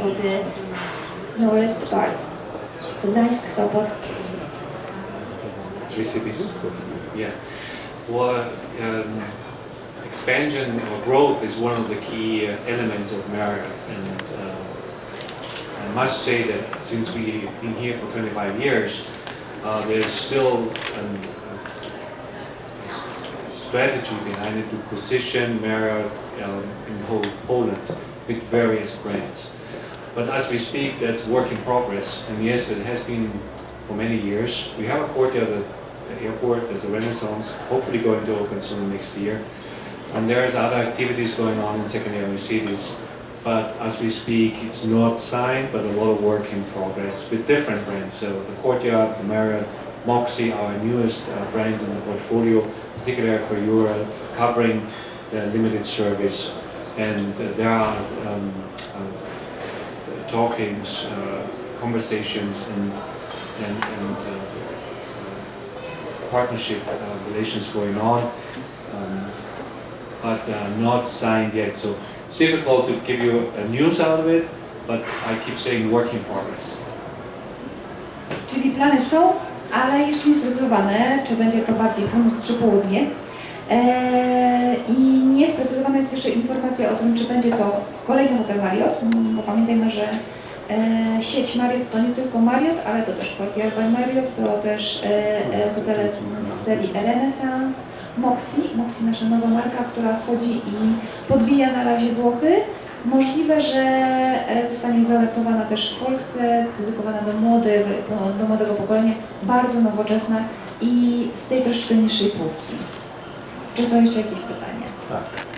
so the, no, let's start. So Gdańsk, Sopot. Three cities. Yeah. Well, um, expansion or growth is one of the key uh, elements of Marriott, and uh, I must say that since we've been here for 25 years, uh, there's still um, a strategy behind it to position Marriott um, in whole Poland with various brands. But as we speak, that's work in progress, and yes, it has been for many years. We have a courtyard at the airport, there's a Renaissance, hopefully going to open soon next year. And there's other activities going on in secondary cities. But as we speak, it's not signed, but a lot of work in progress with different brands. So the Courtyard, the Marriott, Moxie, our newest uh, brand in the portfolio, particularly for Europe, covering the limited service. And uh, there are um, uh, talkings, uh, conversations, and and, and uh, uh, partnership relations going on, um, but not signed yet. So it's difficult to give you a news out of it, but I keep saying work in progress. Czyli plany są, ale jeszcze nie sprecyzowane, czy będzie to bardziej północ czy południe. Eee, I niesprecyzowana jest jeszcze informacja o tym, czy będzie to kolejny hotel Marriott, bo pamiętajmy, że e, sieć Marriott to nie tylko Marriott, ale to też Courtyard by Marriott, to też e, e, hotele z serii Renaissance, Moxie, Moxie nasza nowa marka, która wchodzi i podbija na razie Włochy. Możliwe, że e, zostanie zaadaptowana też w Polsce, dedykowana do młodych, do młodego pokolenia, bardzo nowoczesna i z tej troszeczkę niższej półki. Czy są jeszcze jakieś pytania? Tak.